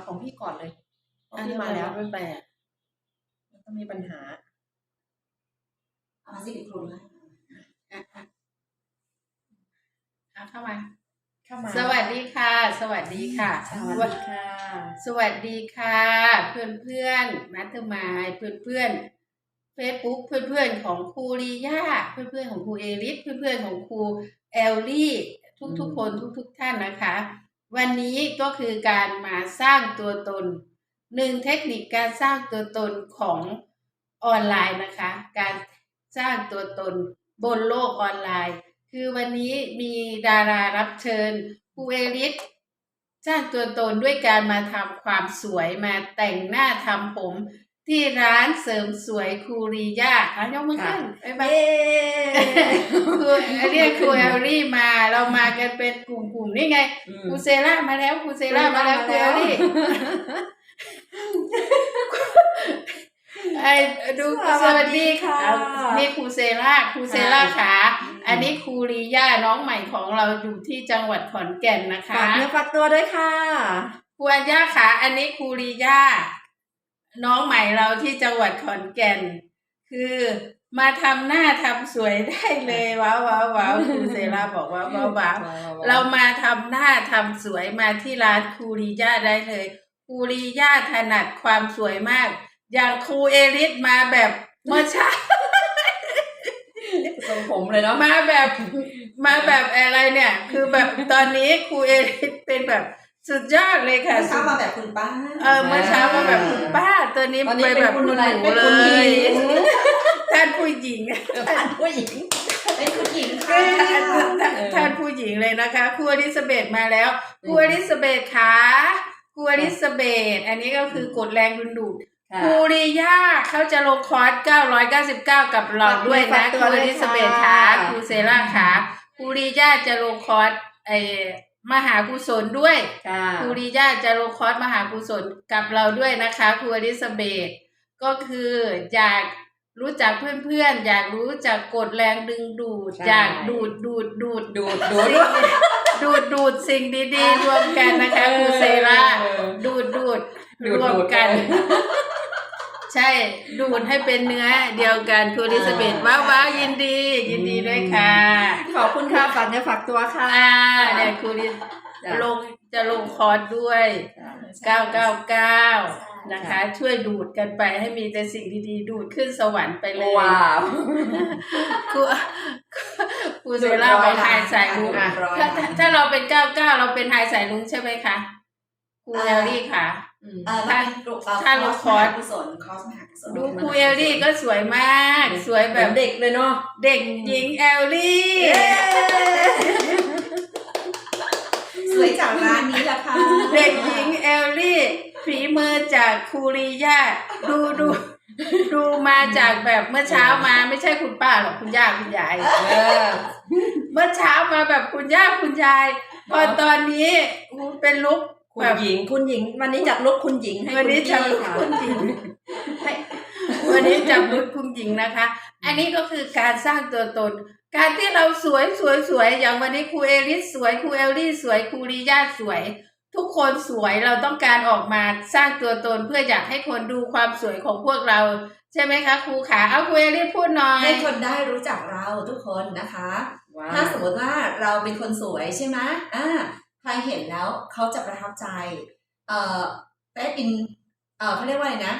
เอาของพี่ก่อนเลยเพราะอะพี่มาแล้วไม่ไปอะมันต้องมีปัญหาเอามาสิเดี๋ยวครูให้อะอะเอาเข้ามาเข้ามา สวัสดีค่ะ สวัสดีค่ะ สวัสดีค่ะ สวัสดีค่ะ เพื่อนเพื่อนมัตมายเพื่อนเพื่อนเฟซบุ๊กเพื่อนเพื่อนๆของครูลีย่าเพื่อนเพื่อนๆของครูเอริสเพื่อนเพื่อนๆของครูแอลลี่ทุกทุกๆคนทุกทุกๆท่านนะคะ วันนี้ก็คือการมาสร้างตัวตนหนึ่งเทคนิคการสร้างตัวตนของออนไลน์นะคะ การสร้างตัวตนบนโลกออนไลน์ คือวันนี้มีดารารับเชิญครูเอริสสร้างตัวตนด้วยการมาทำความสวยมาแต่งหน้าทำผม ที่ร้านเสริมสวยคูริยาอะยกมือขึ้นไปไปเย้คือเรียกครูแอลลี่มาเรามากันเป็นกลุ่มๆนี่ไงครูเซล่ามาแล้วครูเซล่ามาแล้วครูแอลลี่ไอ้ดูสวัสดีค่ะนี่ครูเซล่าครูเซล่าขาอันนี้ครูริยาน้องใหม่ของเราอยู่ที่จังหวัดขอนแก่นนะคะฝากเนื้อฝากตัวด้วยค่ะครูอัญญาค่ะอันนี้ครูรีย่า น้องใหม่เราที่จังหวัดขอนแก่น คือมาทำหน้าทำสวยได้เลยว้าวว้าวว้าวครูเซราบอกว้าวว้าวว้าวเรามาทำหน้าทำสวยมาที่ร้านครูรีย่าได้เลยครูรีย่าถนัดความสวยมาก อย่างครูเอริสมาแบบเมื่อเช้าทรงผมเลยเนาะมาแบบมาแบบอะไรเนี่ย คือแบบตอนนี้ครูเอริสเป็นแบบ สุดยอดเลยค่ะ เช้ามาแบบคุณป้า เออเมื่อเช้ามาแบบคุณป้า ตัวนี้ตอนนี้ไปเป็นแบบคุณคุณอะไรหนูเป็นเลคุณหญิยงท่านผู้หญิงผ่านผู้หญิงเป็นคุณหญิงท่าค่ะนท่านท่านผู้หญิงเลยนะคะครูอลิซาเบธมาแล้วครูอลิซาเบธขาครูอลิซาเบธอันนี้ก็คือกดแรงดุนดูดครูริยาเขาจะลงคอร์ส 999 กับเราด้วยนะครูอลิซาเบธขาครูเซราขาครูริยาจะลงคอร์สไอ มหากุศลด้วยค่ะครูริยาจะลงคอร์สมหากุศลกับเราด้วยนะคะครูอลิซาเบธก็คืออยากรู้จักเพื่อนๆ อยากรู้จักกดแรงดึงดูด อยากดูดดูดดูดดูดดูดดูดดูดสิ่งดีๆ รวมกันนะคะครูเซราดูดดูดดูดรวมดูดกันเลย ใช่ดูดให้เป็นเนื้อเดียวกันครูอลิซาเบธว้าวว้าวยินดี ยินดีด้วยค่ะขอบคุณค่ะฝากเนื้อฝากตัวค่ะอ่าเนี่ยครูริจ้ะลงจะลงคอร์สด้วย 999 นะคะ ช่วยดูดกันไปให้มีแต่สิ่งดีๆ ดูดขึ้นสวรรค์ไปเลยว้าวครูครูเซล่าบอกไฮสายลุงอะถ้าถ้าถ้าเราเป็น 99 เราเป็นไฮสายลุงใช่ไหมคะครูเอลลี่ค่ะอืม เออมันเป็นกลุ่มถ้าลงคอร์สกุศลคอร์สมหากุศลดูครูเอลลี่ก็สวยมาก สวยแบบเด็กเลยเนาะเด็กหญิงเอลลี่สวยจากร้านนี้แหละค่ะเด็กหญิงเอลลี่ฝีมือจากครูริยาดูดูดูมาจากแบบเมื่อเช้ามาไม่ใช่คุณป้าหรอกคุณย่าคุณยายเออเมื่อเช้ามาแบบคุณย่าคุณยายพอตอนนี้อู้เป็นลุก คุณแบบหญิงคุณหญิง วันนี้จัดลุกคุณหญิงให้วันนี้คุณจับพี่ลุกค่ะคุณหญิงให้วันนี้จับลุกคุณหญิงนะคะ อันนี้ก็คือการสร้างตัวตน การที่เราสวยสวยสวยอย่างวันนี้ครูเอริสสวยครูเอลลี่สวยครูริยาสวย ทุกคนสวยเราต้องการออกมาสร้างตัวตนเพื่ออยากให้คนดูความสวยของพวกเราใช่ไหมคะครูขาเอาครูเอริสพูดหน่อยให้คนได้รู้จักเราทุกคนนะคะว้าวถ้าสมมติว่าเราเป็นคนสวยใช่ไหมอ่า ใครเห็นแล้วเขาจะประทับใจ เอ่อได้เป็นเอ่อเขาเรียกว่าอะไรนะ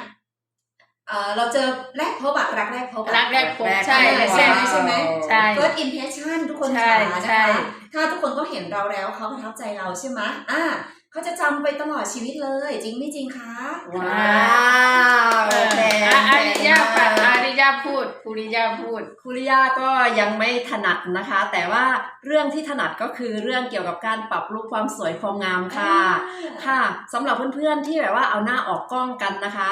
เอ่อเราเจอแรกพบอะรักแรกพบอะ รักแรกพบใช่ใช่ไหมใช่ไหม ใช่ first impression ทุกคนใช่ขานะใช่ คะถ้าทุกคนก็เห็นเราแล้วเขาประทับใจเราใช่ไหมอ่า เขาจะจำไปตลอดชีวิตเลย จริงไม่จริงคะว้าวแพงอะอาริยาแพปัดงอาริยาพูดครูริยาพูด คุริยาก็ยังไม่ถนัดนะคะ แต่ว่าเรื่องที่ถนัดก็คือเรื่องเกี่ยวกับการปรับลุคความสวยความงามค่ะ ค่ะสำหรับเพื่อนๆที่แบบว่าเอาหน้าออกกล้องกันนะคะ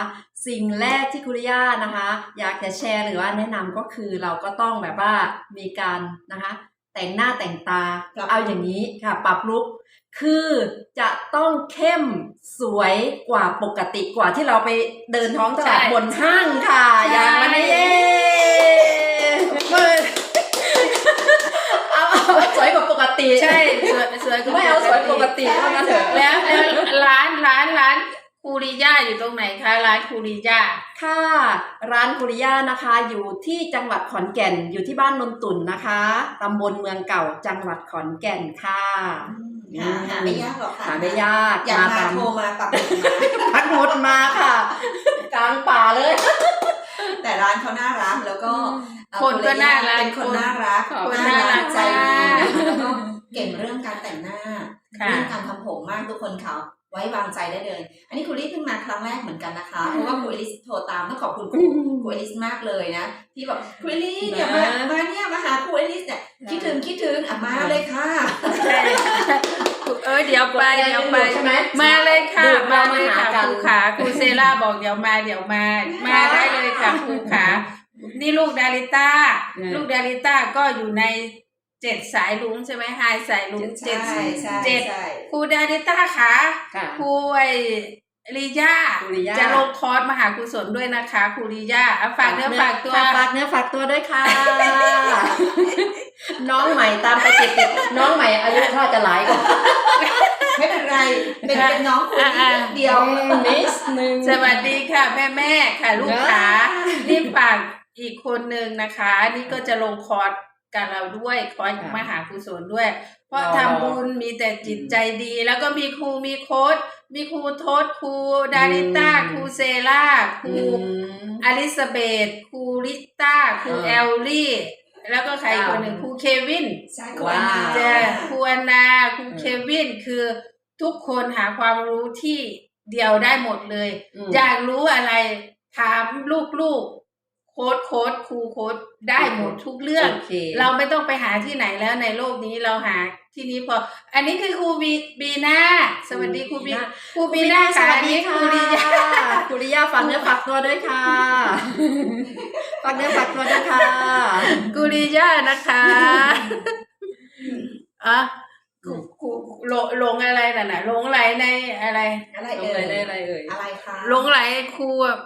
สิ่งแรกที่คุริยานะคะ อยากจะแชร์หรือว่าแนะนำก็คือเราก็ต้องแบบว่ามีการนะคะ แต่งหน้าแต่งตาปรับเอาอย่างนี้ค่ะ ปรับลุค คือจะต้องเข้มสวยกว่าปกติกว่าที่เราไปเดินท้องตลาดใช่บนห้างค่ะใช่อย่างวันนี้เย้เมื่อเอาเอาสวยกว่าปกติใช่สวยสวยกว่ไม่เอาสวยปกติว่างั้นเถอะแล้วแล้วร้านร้านร้านคูริย่าอยู่ตรงไหนคะร้านคูริย่าค่ะ ร้านกุริยานะคะอยู่ที่จังหวัดขอนแก่นอยู่ที่บ้านนนตุ่นนะคะตำบลเมืองเก่าจังหวัดขอนแก่นค่ะ หาหาไม่ยากหรอกค่ะหาไม่ยากอยากมาตามโทรมาปักหมุดมาพักหมดมาค่ะ กลางป่าเลย แต่ร้านเขาน่ารักแล้วก็เอ่อคนก็น่ารักเป็นคนน่ารักคนน่าน่ารัรักกใจดีมากนะคะแล้วก็เก่งเรื่องการแต่งหน้าค่ะเรื่องการทำผมมากทุกคนเขาไว้วางใจได้เลย อันนี้คุณลิศเพิ่งมาครั้งแรกเหมือนกันนะคะ เพราะว่าคุณลิศโทรตามต้องขอบคุณคุณคุณลิศมากเลยนะ ที่บอกคุณลิศเนี่ยมานะมาเนี่ยมาหาคุณลิศเนี่ยคิดถึงคิดถึงอะมาเลยค่ะ ใช่ เออเดี๋ยวไปเดี๋ยวไปใช่ไหมมาเลยค่ะดูดมามาเลยค่ะมาหากันครูขาครูเซล่าบอกเดี๋ยวมาเดี๋ยวมา มาได้เลยค่ะครูขานี่ลูกดาริต้าอืมลูกดาริต้าก็อยู่ในเจ็ดสายลุงใช่ไหมไฮสายลุงเจ็ดใช่ใช่เจ็ดใช่ครูดาริต้าคะค่ะครูไอ ริยาครูริยาจะลงคอร์สมหากุศลด้วยนะคะครูริยาอะฝากเนื้อฝากตัว ฝากเนื้อฝากตัวด้วยค่ะ น้องใหม่ตามไปติดติดๆน้องใหม่อายุถ้าจะหลายกว่า ไม่เป็นไร เป็นเป็นน้องคุณอ่า นิดเดียว นิดนึง สวัสดีค่ะ แม่แม่ๆค่ะ ลูกค้านี่ฝากอีกคนหนึ่งนะคะ นี่ก็จะลงคอร์ส กับเราด้วยคอร์สค่ะมหากุศลด้วย เพราะอ๋อทำบุญมีแต่จิตใจดี แล้วก็มีครูมีโค้ดมีครูโทษครูดาริต้าอืมครูเซล่าครูอืมอลิซาเบธครูริต้าครูอ่าแอลลี่แล้วก็ใครอีกคนหนึ่งครูเควินใช่คุณว้าวอาเจอครูอนาครูอืมเควินคือทุกคนหาความรู้ที่เดียวได้หมดเลยมอยากรู้อะไรถามลูกๆโค้ดโค้ดครูโค้ดได้หมดทุกเรื่องโอเคเราไม่ต้องไปหาที่ไหนแล้วในโลกนี้เราหาที่นี้พอ อันนี้คือครูบีบีนาสวัสดีครูบีครูบีนาสค่ะวัสอันดีนี้คค่ะรูริยาคุริยาฝากเนื้อฝากตัวด้วยค่ะฝากเนื้อฝากตัวด้วยค่ะกูริยานะคะอะครูครูหลงหลงอะไรน่ะน่ะหลงไหลในอะไร อะไรลงเอ่เลยยได้อะไรเอ่ยอะไรคะหลงไหลครูแบบ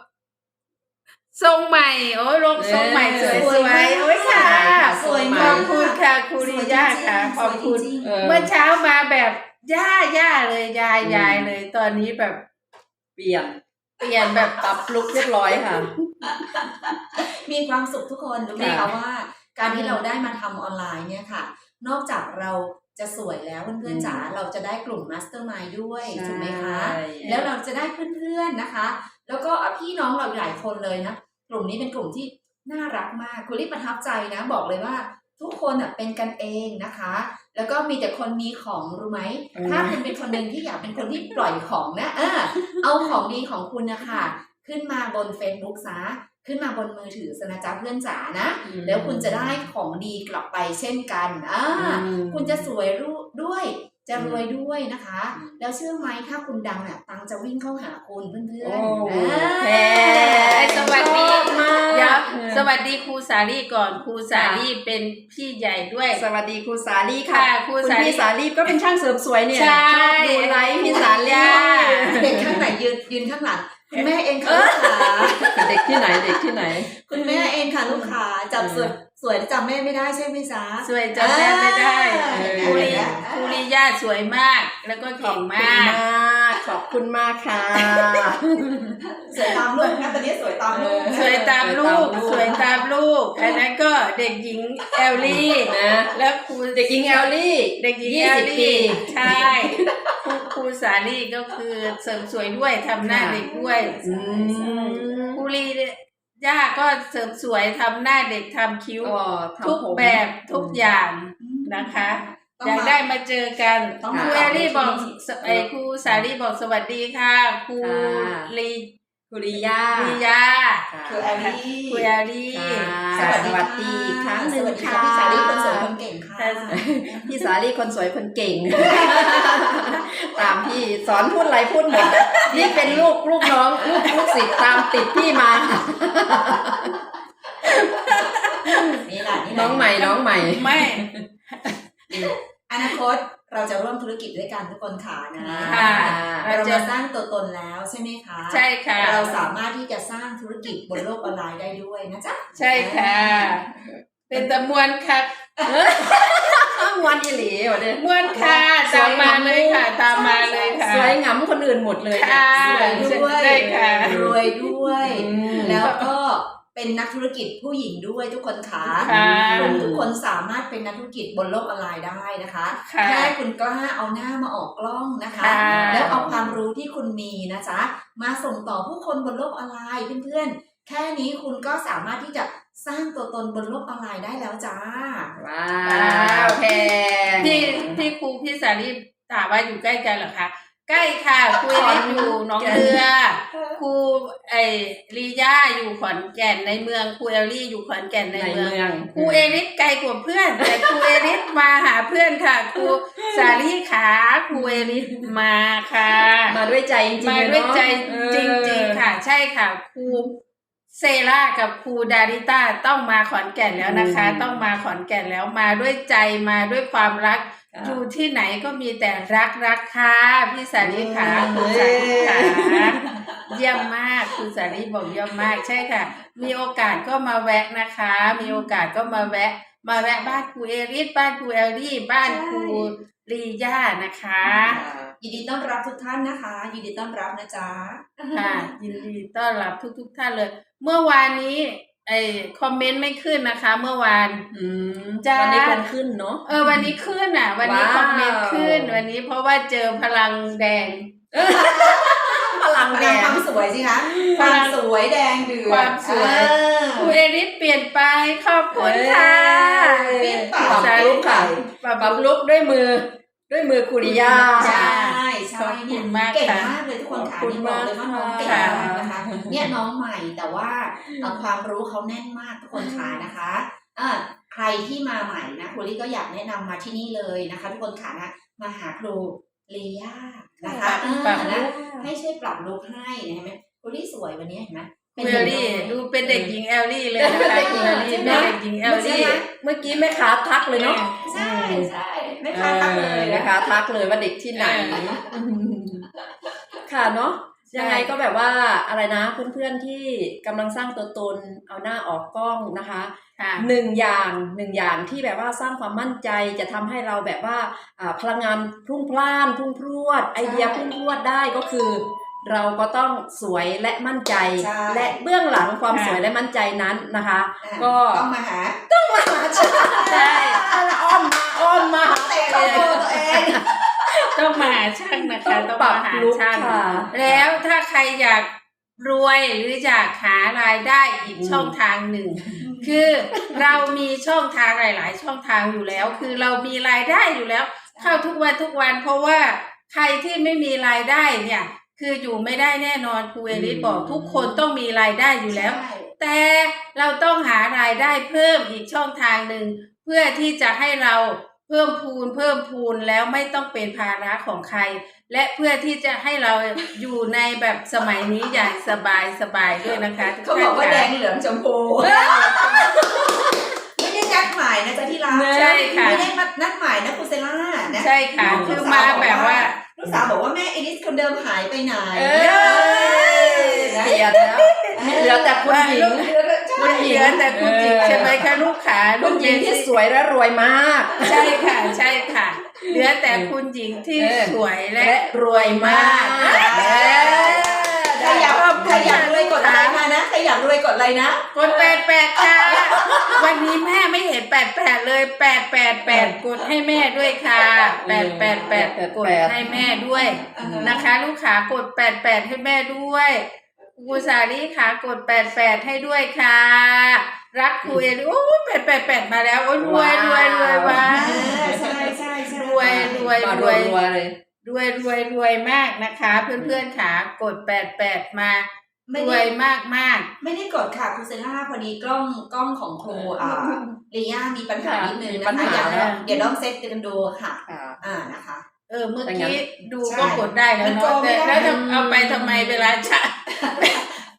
ทรงใหม่ โอ้ยลงทรงใหม่สวยสวยๆโอ้ยค่ะสวยขมาอกบคุณค่ะครูริยาค่ะขอบคุณสวยจริงๆเออเมื่อเช้ามาแบบย่าย่าเลยยายยายเลย ตอนนี้แบบเปลี่ยนเปลี่ยนแบบปรับลุกเรียบร้อยค่ะ มีความสุขทุกคนรู้ไหมค่ะคะว่า การที่เราได้มาทำออนไลน์เนี่ยค่ะ นอกจากเรา จะสวยแล้วเพื่อนๆจ๋าเราจะได้กลุ่มมาสเตอร์มายด้วยถูกไหมคะใช่แล้วเราจะได้เพื่อนๆนะคะ แล้วก็พี่น้องเราหลายคนเลยนะกลุ่มนี้เป็นกลุ่มที่น่ารักมากคุณลิปประทับใจนะ บอกเลยว่าทุกคนอะเป็นกันเองนะคะ แล้วก็มีแต่คนมีของรู้ไหมอืมถ้าคุณเป็นคนหนึ่งที่อยากเป็นคนที่ปล่อยของนะเออเอาของดีของคุณนะคะขึ้นมาบน Facebook ซะ ขึ้นมาบนมือถือสนะจ๊ะเพื่อนจ๋านะ แล้วคุณจะได้ของดีกลับไปเช่นกันอ่าอืมคุณจะสวยรู้ด้วยจะรวยด้วยนะคะอืมแล้วเชื่อไหมถ้าคุณดังอะตังค์จะวิ่งเข้าหาคุณเพื่อโอ้นๆอ่าแพสวัสดีชอบมากเดี๋ยวเออสวัสดีครูสาลี่ก่อนครูสาลี่เป็นพี่ใหญ่ด้วย สวัสดีครูสาลีค่ะค่ะครูคุณสาลีพี่สาลีก็เป็นช่างเสริมสวยเนี่ยใช่ชอบดูไลฟ์พี่สาลีเด็กข้างไหนยืนยืนข้างหลัง คุณแม่เองค่ะลูกค้าเด็กที่ไหนเด็กที่ไหน คุณแม่เองค่ะลูกค้าจำสวยสวยจำแม่ไม่ได้ใช่ไหมจ๊ะ สวยจำแม่ไม่ได้อ่าครูริเห็นไหมครูริยาสวยมากแล้วก็ขอเก่บงคุณมากมาก ขอบคุณมากค่ะ สวยตามลูกนะตอนนี้สวยตามลูกสวยตามลูก สวยตามลูกอันนั้นก็เด็กหญิงแอลลี่นะ แล้วครูเด็กหญิงแอลลี่ เด็กหญิงยี่แอสิลบลี่ปีใช่ครูครูสาลี่ก็คือเสริมสวยด้วยทำหน้าค่ะเด็กด้วยอืมครูลีย่าก็เสริมสวยทำหน้าเด็กทำคิ้ว อ๋อทำทุกผม แบบทุกอย่างนะคะต้ องอยากมาได้มาเจอกันต้องคมารูแอลลี่บอกที่นี่สไอยครูสาลี่บอกสวัสดีค่ะครูค่ะ ลีคุริยาลียาค่ะคือแอลลี่ครูแอลลี่ค่ะสวัสดีสวัสดีอีกครั้งหนึ่งสวัสดีค่ะค่ะพี่สาลีคนสวยคนเก่งค่ะ พี่สาลีคนสวยคนเก่ง ตามพี่สอนพูดอะไรพูดหมดนี่เป็นลูกลูกน้องลูกลูกศิษย์ตามติดพี่มาค่ะนี่แหละนี่แหละน้องใหม่น้องใหม่ ไม่ อนาคตเราจะร่วมธุรกิจด้วยกันทุกคนค่ะนะค่ะเราจะสร้างตัวตนแล้วใช่ไหมคะ ใช่ค่ะ เราสามารถที่จะสร้างธุรกิจบนโลกออนไลน์ได้ด้วยนะจ๊ะ ใช่ค่ะเเป็นตะมวนค่ะมวนอีหลีวะเด้มวนค่ะ ตามมาเลยค่ะ ตามมาเลยค่ะ สวยงำคนอื่นหมดเลยเนี่ยค่ะสวยด้วยได้ค่ะ รวยด้วยอืมแล้วก็ เป็นนักธุรกิจผู้หญิงด้วยทุกคนขาค่ะคุณทุกคนสามารถเป็นนักธุรกิจบนโลกออนไลน์ได้นะคะค่ะแค่คุณกล้าเอาหน้ามาออกกล้องนะคะค่ะแล้วเอาความรู้ที่คุณมีนะจ๊ะมาส่งต่อผู้คนบนโลกออนไลน์เพื่อนๆ แค่นี้คุณก็สามารถที่จะสร้างตัวตนบนโลกออนไลน์ได้แล้วจ้า ว้าวแพงพี่พี่ครูพี่สาลีถามว่าอยู่ใกล้กันเหรอคะ ใกล้ค่ะครูเอลิสอยู่หน้องเรือครูไอลีย่าอยู่ขอนแก่นในเมืองครูเอลลี่อยู่ขอนแก่นในในเมืองเมืองครูเอลิสไกลกว่าเพื่อน แต่ครูเอลิสมาหาเพื่อนค่ะครูสาลีขาครูเอลิสมาค่ะ มาด้วยใจจริงๆมาด้วยใจเนอะจริงๆค่ะ ใช่ค่ะครูเซรากับครูดาริต้าต้องมาขอนแก่นแล้วนะคะ ต้องมาขอนแก่นแล้วมาด้วยใจมาด้วยความรักค่ะ อยู่ที่ไหนก็มีแต่รักรักค่ะพี่สาลีค่ะเออคุณสาลีค่ะเยี่ยมมากคุณสาลีบอกเยี่ยมมากใช่ค่ะ มีโอกาสก็มาแวะนะคะ มีโอกาสก็มาแวะ มาแวะบ้านครูเอริสบ้านครูเอลลี่บ้านครูลีย่านะคะยินดีต้อนรับทุกท่านนะคะ ยินดีต้อนรับนะจ๊ะค่ะยินดีต้อนรับทุก ๆ ท่านเลย เมื่อวานนี้ ไอคอมเมนต์ไม่ขึ้นนะคะ เมื่อวาน อืมจ้า วันนี้คนขึ้นเนาะ เออ วันนี้ขึ้นอะ วันนี้ว้าว คอมเมนต์ขึ้น วันนี้เพราะว่าเจอพลังแดง พลังพแดลังงความสวยสิคะพลัควางมสวยแดงเดือดความสวย เออครูเอริสเปลี่ยนไปขอบคุณค่ะเปลี่ยนไปปรับลุกค่ะ ปรับลุกด้วยมือ ด้วยมือคุริยา ใช่ ใช่ขอบคุเนี่ยณมากเก่งค่ะมากเลยทุกคนขค่ะอบคุณนี่บอกเลยว่าน้องเก่งมากมากค่ะนะคะเนี่ยน้องใหม่แต่ว่าเอ่อความรู้เขาแน่นมากทุกคนค่ะนะคะอ่าใครที่มาใหม่นะครูลี่ก็อยากแนะนำมาที่นี่เลยนะคะ ทุกคนค่ะนะมาหาครูเลียานะคะปรับอ่าลุนะคให้ช่วยปรับลุคให้นะเห็นไหมครูลี่สวยวันนี้เห็นไหมครูเอลลี่ดูเป็นเด็กหญิงแอลลี่เลยนะคะเป็นเด็กคหญิรูงเอลลี่ใช่ไหมเป็นเด็กหญิงแอลเมื่อกี้ลี่เมื่อกี้แม่ค้าทักเลยเนาะใช่ใช่ ไม่ค้าทักเลยแม่นะค้าคะ ทักเลยว่าเด็กที่ไหน ค่ะเนาะใช่ยังไงก็แบบว่าอะไรนะเพื่อนๆที่กำลังสร้างตัวตนเอาหน้าออกกล้องนะคะค่ะหนึ่งอย่างหนึ่งอย่างที่แบบว่าสร้างความมั่นใจจะทำให้เราแบบว่าอ่าพลังงานพรุ่งพล่านพรุ่งพรวด ไอเดียพรุ่งพรวดได้ก็คือ เราก็ต้องสวยและมั่นใจใช่และเบื้องหลังความค่ะสวยและมั่นใจนั้นนะคะอะก็ต้องมาหาใช่ อ้อมมาอ้อมมา เตะเข้าตัวตัวเอง ต้องมาหาช่างนะคะ ต้องต้องปรับมาหาลุคช่างค่ะแล้วถ้าใครอยากรวยหรืออยากหารายได้อีกอืมช่องทางหนึ่ง คือเรามีช่องทางหลาย ๆ ช่องทางอยู่แล้ว คือเรามีรายได้อยู่แล้ว เข้าทุกวันทุกวันเพราะว่าใครที่ไม่มีรายได้เนี่ย คืออยู่ไม่ได้แน่นอนครูเอลิสบอกทุกคนต้องมีรายได้อยู่แล้วใช่แต่เราต้องหารายได้เพิ่มอีกช่องทางหนึ่งเพื่อที่จะให้เราเพิ่มพูนเพิ่มพูนแล้วไม่ต้องเป็นภาระของใคร และเพื่อที่จะให้เราอยู่ในแบบสมัยนี้อย่างสบายสบายๆด้วยนะคะทุเขาบอกว่าท่แดนงเหลืองชมพูไม่ได้นัดหมายนะจ๊ะที่รักใช่ค่ะไม่ได้มานัดหมายนะคุณเซล่านะใช่ค่ะคือมาแบบว่าลูกสาวบอกว่าแม่เอลิสคนเดิมหายไปไหนเอ้ยเปลี่ยนแล้วเหลือแต่คุณหญิง คุณหญิงแต่คุณหญิงใช่ไหมคะลูกขาคุลูณกหญิงที่สวยและรวยมาก ใช่ค่ะ ใช่ค่ะเหลือแต่คุณหญิงที่เออสวยและและรวยมากใครอยากใครอยากรวยกดอะไรมานะใครอยากรวยกดอะไรนะกดแปดแปดค่ะวันนี้แม่ไม่เห็นแปดแปดเลยแปดแปดแปดกดให้แม่ด้วยค่ะแปดแปดแปดกดให้แม่ด้วยนะคะ ลูกขากดแปดแปดให้แม่ด้วย ครูสาลีขากดแปดแปดให้ด้วยค่ะ รักครูเอลิโอ้แปดแปดแปดมาแล้วโอ้ยรวยรวยรวยว้าเออใช่ใช่ใช่รวยรวยมารวยรัวๆเลยรวยรวยรวยมากนะคะ เพื่อนๆขากดแปดแปดมาไม่รวได้ยมากมากไม่ได้กดค่ะคุณเซล่าพอดีกล้องกล้องของครูอ่าเลีย่ามีปัญหานิดนึงมีปันะญคะหาเดี๋ยวเดี๋ยวต้องเซตกันดูค่ะค่ะอ่านะคะๆ เออเมื่อแต่งั้กี้นดูใช่ก็กดได้แล้วมันโกเนาะงไม่แต่ได้แล้วจะเอาไปทำไมเวลาจะ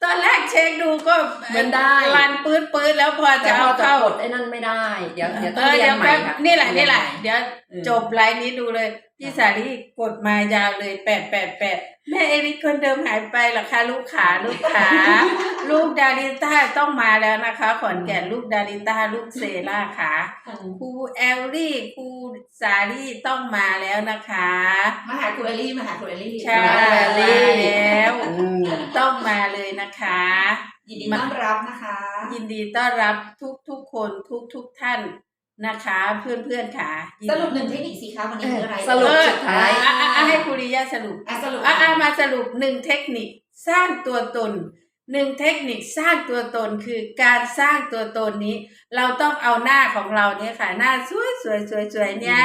ตอนแรกเช็คดู ก็เหมือนได้ รันปื๊ดปื๊ดแล้วพอแต่จะพอเอาจะเข้ากดไอ้นั่นไม่ได้ เดี๋ยวเดี๋ยวเอต้องอเรียเดี๋นยวใหม่แป๊บค่ะ นี่แหละเรีนี่ยแหละใม่เดี๋ยวเออ จบไลน์นี้ดูเลย พี่สาลีกดมายาวเลยแปดแปดแปดแม่เอริกคนเดิมหายไปเหรอคะลูกขาลูกขา ลูกดาริต้าต้องมาแล้วนะคะขอนแก่นลูกดาริต้าลูกเซล่าค่ะ ครูแอลลี่ครูสาลี่ต้องมาแล้วนะคะ มาหาครูเอลลี่มาหาครูเอลลี่ใช่มามาแล้วแล้วอืมต้องมาเลยนะคะ ยินดีต้อนรับนะคะ ยินดีต้อนรับทุกทุกๆคนทุกทุกๆท่านนะคะ เพื่อนเพื่อนๆค่ะยิสรุปหนึ่งเทคนิคสิคะวันนี้คืออะไรสรุปเออสุดท้ายอะอะอะให้คุริยาสรุปอะสรุปอะอะมาสรุปหนึ่งเทคนิคสร้างตัวตนหนึ่งเทคนิคสร้างตัวตนคือการสร้างตัวตนนี้ เราต้องเอาหน้าของเราเนี่ยค่ะ หน้าสวยสวยสวยสวยเนี่ย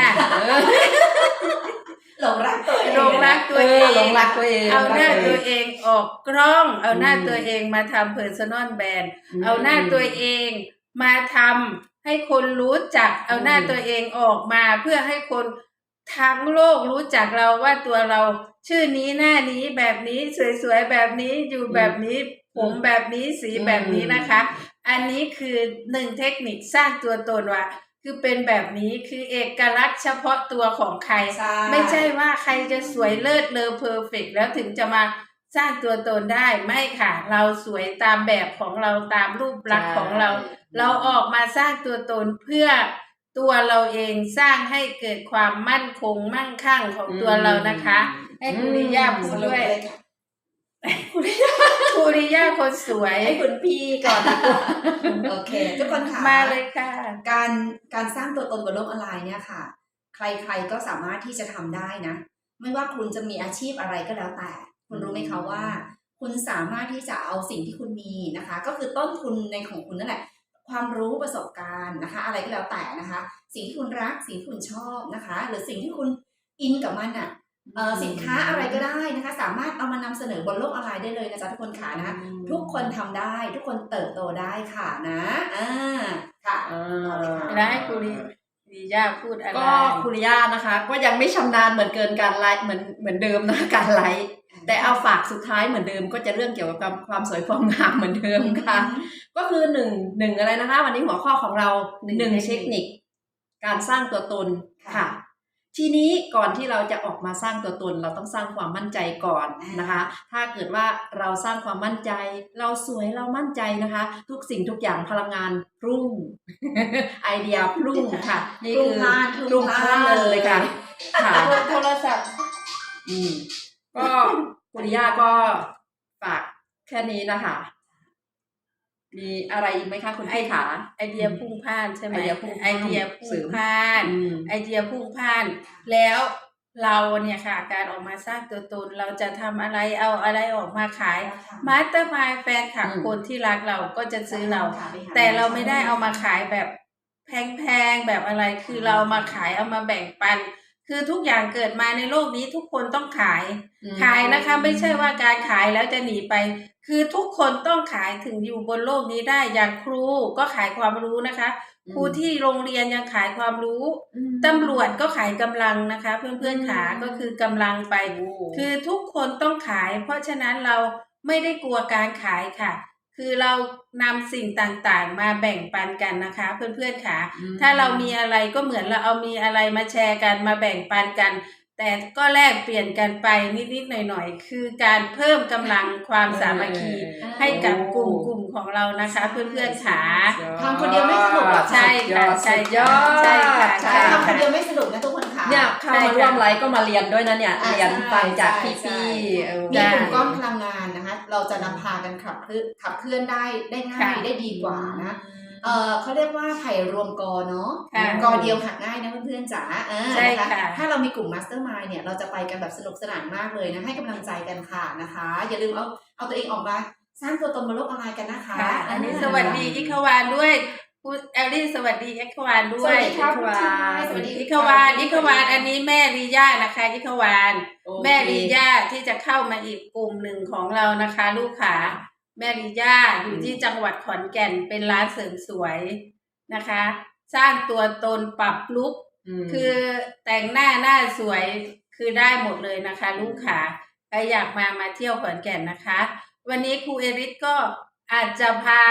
หลงรักตัวเองหลงรักตัวเอเอองหลงรักตัวเอง เอาหน้ารักตัวเองออกกล้อง เอาหน้าอืมตัวเองมาทำ personal brand มเอาหน้าตัวเองมาทำให้คนรู้จัก เอาหน้าอืมตัวเองออกมาเพื่อให้คนทั้งโลกรู้จักเราว่าตัวเราชื่อนี้หน้านี้แบบนี้สวยๆแบบนี้อยู่แบบนี้ผมแบบนี้สีแบบนี้นะคะ อันนี้คือหนึ่งเทคนิคสร้างตัวตนว่า คือเป็นแบบนี้คือเอกลักษณ์เฉพาะตัวของใคร ใช่ ไม่ใช่ว่าใครจะสวยเลิศเลอเพอร์เฟกแล้วถึงจะมาสร้างตัวตนได้ไม่ค่ะ เราสวยตามแบบของเราตามรูปลักษณ์ของเราเราออกมาสร้างตัวตนเพื่อตัวเราเองสร้างให้เกิดความมั่นคงมั่งคั่งของตัวเรานะคะ ให้คุณริยาพูสดรุปด้วยเลยค่ะ คุณริยาคนสวย ให้คุณพี่ก่อนดีกว่าโอเค ทุกคนค่ะมาเลยค่ะ การการสร้างตัวตนบนโลกออนไลน์เนี่ยค่ะ ใครๆก็สามารถที่จะทำได้นะ ไม่ว่าคุณจะมีอาชีพอะไรก็แล้วแต่ คุณรู้ไหมคะว่า คุณสามารถที่จะเอาสิ่งที่คุณมีนะคะ ก็คือต้นทุนในของคุณนั่นแหละ ความรู้ประสบการณ์นะคะ อะไรก็แล้วแต่นะคะ สิ่งที่คุณรักสิ่งที่คุณชอบนะคะ หรือสิ่งที่คุณอินกับมันอะเอ่อ สินค้าอะไรก็ได้นะคะ สามารถเอามานำเสนอบนโลกออนไลน์ได้เลยนะจ๊ะทุกคนค่ะนะคะทุกคนทำได้ ทุกคนเติบโตได้ค่ะนะอ่าค่ะอ่าแล้วให้คุณริยาพูดอะไรก็คุริยานะคะ ก็ยังไม่ชำนาญเหมือนเกินการไลฟ์เหมือนเหมือนเดิมนะการไลฟ์แต่เอาฝากสุดท้ายเหมือนเดิมก็จะเรื่องเกี่ยวกับความความสวยความงามเหมือนเดิมค่ะ ก็คือหนึ่งหนึ่งอะไรนะคะ วันนี้หัวข้อของเราหนึ่งเทคนิค การสร้างตัวตนค่ะค่ะ ทีนี้ก่อนที่เราจะออกมาสร้างตัวตน เราต้องสร้างความมั่นใจก่อนนะคะ ถ้าเกิดว่าเราสร้างความมั่นใจ เราสวยเรามั่นใจนะคะ ทุกสิ่งทุกอย่างพลังงานรุ่ง ไอเดียรุ่งค่ะนี่คือพรุ่งพล่านพรุ่รุ่งงพพล่านล่านเลยค่ะค่ะโทรศัพท์อืมก็คุณย่าก็ฝากแค่นี้นะคะ มีอะไรอีกไหมคะคุณพี่ขาไอเดียพุ่งพ่านใช่ไหมไอเดียพุ่งพล่านไอเดียพุ่เสริงมพ่านอืมไอเดียพุ่งพ่าน แล้วเราเนี่ยค่ะ การออกมาสร้างตัวตนเราจะทำอะไรเอาอะไรออกมาขายมาสเตอร์มายแฟนคลับอืมคนที่รักเราก็จะซื้อเราค่ะไปหแต่เราไม่ได้เอามาขายแบบแพงๆแบบอะไรคือเรามาขายเอามาแบ่งปัน คือทุกอย่างเกิดมาในโลกนี้ทุกคนต้องขาย ขายนะคะ ไม่ใช่ว่าการขายแล้วจะหนีไป คือทุกคนต้องขายถึงอยู่บนโลกนี้ได้อย่างครูก็ขายความรู้นะคะ ครูที่โรงเรียนยังขายความรู้ตำรวจก็ขายกำลังนะคะ เพื่อนๆขาอืมก็คือกำลังไปโอ้คือทุกคนต้องขาย เพราะฉะนั้นเราไม่ได้กลัวการขายค่ะ คือเรานำสิ่งต่างๆ มาแบ่งปันกันนะคะ เพื่อนๆขามถ้าเรามีอะไรก็เหมือนเราเอามีอะไรมาแชร์กันมาแบ่งปันกัน แต่ก็แลกเปลี่ยนกันไปนิดๆหน่อยๆ คือการเพิ่มกำลังความสามัคคีให้กับกลุ่มกลุ่มของเรานะคะ เพื่อนๆขาทำคนเดียวไม่สนุกหรอกใช่ค่ะใช่สุดยอดใช่ค่ะใช่แต่ค่ะทำคนเดียวไม่สนุกนะทุกคนค่ะเนี่ยเข้ามาร่วมไลฟ์ก็มาเรียนด้วยนะเนี่ยอ่าเรียนใช่ฟังจากใช่พี่ใช่พี่เออมีกลุ่มก้อนพลังงานนะคะ เราจะนำพากันขับเคลื่อนขับเคลื่อนได้ได้ง่ายค่ะ ได้ดีกว่านะเออเขาเรียกว่าไผ่รวมกอเนาะค่ะกอเดียวหักง่ายนะเพื่อนๆจ๋าเออใช่นค่ะถ้าเรามีกลุ่มมาสเตอร์มายเนี่ยเราจะไปกันแบบสนุกสนานมากเลยนะให้กำลังใจกันค่ะนะคะ อย่าลืมเอาเอาตัวเองออกมาสร้างตัวตนบนโลกออนไลน์กันนะคะค่ะอันนี้าสวัสดีอิคาวานด้วย คุณแอลลี่สวัสดีอิคาวานด้สววัสยดีครับอิคาวานสวัสดีอิคาวานอิคาวานอันนี้แม่ลีย่านะคะอิคาวานโอเคแม่ลีย่าที่จะเข้ามาอีกกลุ่มหนึ่งของเรานะคะ ลูกขาแม่ลีย่าอยู่ที่จังหวัดขอนแก่นเป็นร้านเสริมสวยนะคะ สร้างตัวตนปรับลุกมคือแต่งหน้าหน้าสวยคือได้หมดเลยนะคะ ลูกขาใครอยากมามาเที่ยวขอนแก่นนะคะ วันนี้ครูเอริสก็อาจจะพา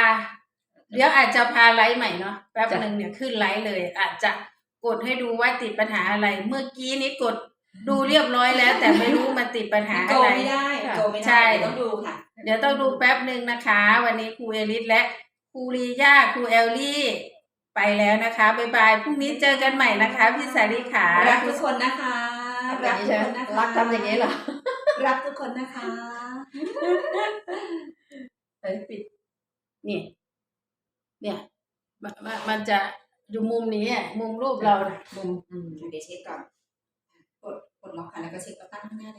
เดี๋ยวอาจจะพาไลฟ์ใหม่เนาะแป๊บหนึ่งเนี่ยขึ้นไลฟ์เลย อาจจะกดให้ดูว่าติดปัญหาอะไร เมื่อกี้นี้กดดูเรียบร้อยแล้ว แต่ไม่รู้มันติดปัญหาโกอะไรไม่ได้โกไม่ใช่ได้เดี๋ยวต้องดูค่ะ เดี๋ยวต้องดูแป๊บหนึ่งนะคะ วันนี้ครูเอลิสและครูลีย่าครูเอลลี่ไปแล้วนะคะบ๊ายบายพรุ่งนี้เจอกันใหม่นะคะ พี่สาลีขารักทุกคนนะคะรักทุกคนนะคะรักทำอย่างนี้เหรอรักทุกคนนะคะเอ้ยปิดนี่ เนี่ยมันมันมันจะอยู่มุมนี้อะมุมรูปเราน่ะมุม อืมเดี๋ยวเช็คก่อน กด กดล็อกค่ะ แล้วก็เช็คเอาตั้งข้างหน้าเลย